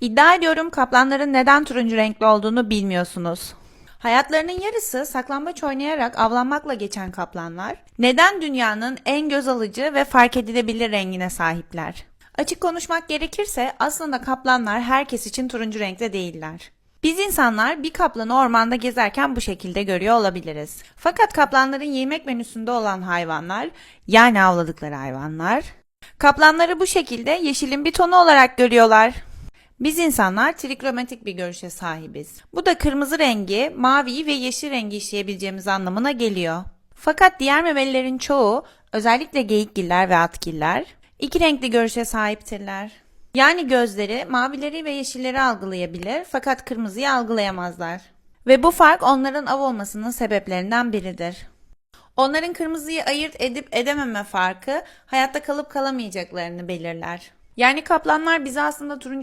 İddia ediyorum kaplanların neden turuncu renkli olduğunu bilmiyorsunuz. Hayatlarının yarısı saklambaç oynayarak avlanmakla geçen kaplanlar, neden dünyanın en göz alıcı ve fark edilebilir rengine sahipler? Açık konuşmak gerekirse aslında kaplanlar herkes için turuncu renkte değiller. Biz insanlar bir kaplanı ormanda gezerken bu şekilde görüyor olabiliriz. Fakat kaplanların yemek menüsünde olan hayvanlar, yani avladıkları hayvanlar, kaplanları bu şekilde yeşilin bir tonu olarak görüyorlar. Biz insanlar trikromatik bir görüşe sahibiz. Bu da kırmızı rengi, maviyi ve yeşil rengi işleyebileceğimiz anlamına geliyor. Fakat diğer memelilerin çoğu, özellikle geyikgiller ve atgiller, iki renkli görüşe sahiptirler. Yani gözleri mavileri ve yeşilleri algılayabilir fakat kırmızıyı algılayamazlar. Ve bu fark onların av olmasının sebeplerinden biridir. Onların kırmızıyı ayırt edip edememe farkı hayatta kalıp kalamayacaklarını belirler. Yani kaplanlar bize aslında turuncu